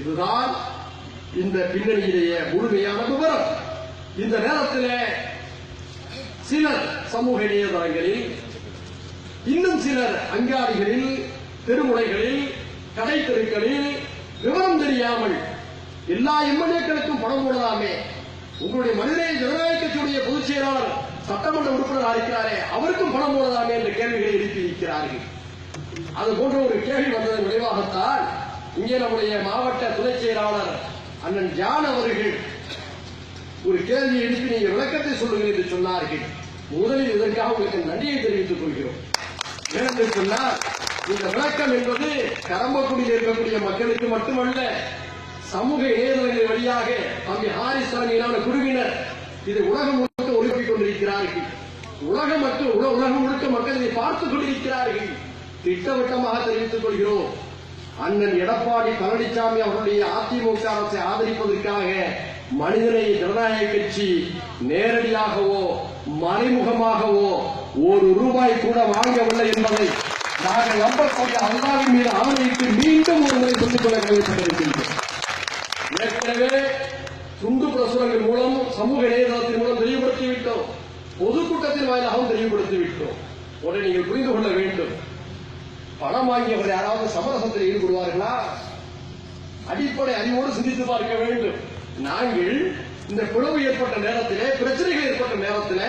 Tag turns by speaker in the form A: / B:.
A: இதுதான் இந்த பின்னணியிலேயே முழுமையான விவரம். இந்த நேரத்தில் சிலர் சமூக இணையதளங்களில் இன்னும் சிலர் அங்காடிகளில் தெருமுனைகளில் கடை தெருக்களில் விவரம் தெரியாமல் எல்லா எம்எல்ஏக்களுக்கும் பணம் போடலாமே. உங்களுடைய மனிதநேய ஜனநாயக கட்சியுடைய பொதுச் செயலாளர் சட்டமன்ற உறுப்பினர் இருக்கிறாரே அவருக்கும் பணம் போடலாமே என்ற கேள்விகளை எழுப்பி இருக்கிறார்கள். அது போன்ற ஒரு கேள்வி வந்ததன் விளைவாகத்தான் இங்கே நம்முடைய மாவட்ட துணைச் செயலாளர் அண்ணன் ஜான் அவர்கள் ஒரு கேள்வி எழுப்பி நீங்க விளக்கத்தை சொல்லுங்கள் என்று சொன்னார்கள். முதலில் இதற்காக உங்களுக்கு நன்றியை தெரிவித்துக் கொள்கிறோம். ஏனென்று சொன்னால் இந்த விளக்கம் என்பது கரம்பக்குடியில் இருக்கக்கூடிய மக்களுக்கு மட்டுமல்ல சமூக இணையதளங்கள் வழியாக அங்கே ஹாரிஸ் தலைமையிலான குழுவினர் இது உலகம் முழுக்க ஒழுப்பிக் கொண்டிருக்கிறார்கள். உலகம் மற்றும் உல- உலகம் முழுக்க மக்கள் இதை பார்த்துக் கொண்டிருக்கிறார்கள். திட்டவட்டமாக தெரிவித்துக் கொள்கிறோம். அண்ணன் எடப்பாடி பழனிசாமி அவருடைய அதிமுக அரசை ஆதரிப்பதற்காக மனிதனை ஜனநாயக கட்சி நேரடியாகவோ மறைமுகமாகவோ ஒரு ரூபாய் கூட வாங்கவில்லை என்பதை நாங்கள் நம்பக்கூடிய அல்லாவின் மீது ஆணையிட்டு மீண்டும் ஒரு முறை சொல்லிக் கொள்ள கடமைப்பட்டிருக்கின்றோம். ஏற்கனவே துண்டு பிரசுரங்கள் மூலம் சமூக இணையதளத்தின் மூலம் தெளிவுபடுத்திவிட்டோம். பொதுக்கூட்டத்தின் வாயிலாகவும் தெளிவுபடுத்திவிட்டோம். உடனே நீங்கள் புரிந்து கொள்ள வேண்டும். பணம் வாங்கியவர் யாராவது சமரசத்தில் ஈடுபடுவார்களா? அடிப்படை அறிவோடு சிந்தித்து பார்க்க வேண்டும். நாங்கள் இந்த பிளவு ஏற்பட்ட நேரத்திலே பிரச்சனைகள் ஏற்பட்ட நேரத்திலே